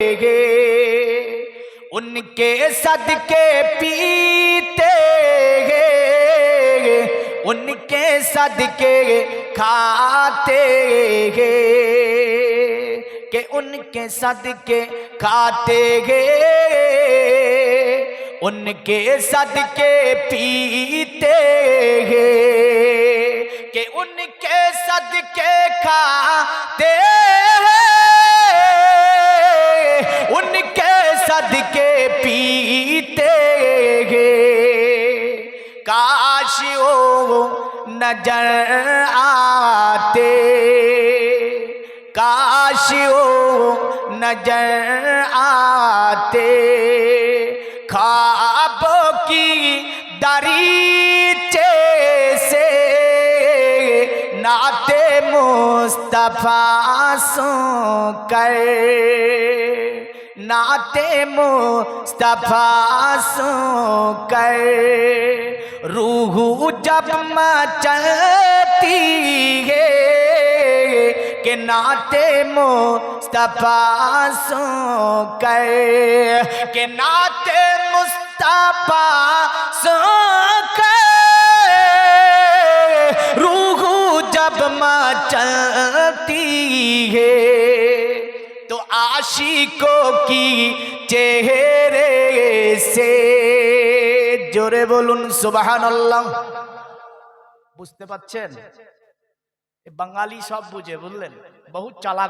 گے ان کے صدقے پیتے گے ان کے صدقے کھاتے گے کہ ان کے صدقے کھاتے گے ان کے صدقے پیتے گے کہ ان کے صدقے کھاتے صدقے پیتے گے کاش وہ نظر آتے۔ کاش وہ نظر آتے۔ خوابوں کی دریچے سے ناتے مصطفیٰ سو کر۔ ناتے مصطفیٰ سو کر روح جب مچلتی ہے کہ ناتے مصطفیٰ سو کر کہ ناتے مصطفیٰ سو کر روح جب مچلتی আশিকো কি চেহারে সে জোরে বলুন, সুবহানাল্লাহ। বুঝতে পাচ্ছেন বাঙালি সব বুঝে, বুঝলেন? বহু চালাক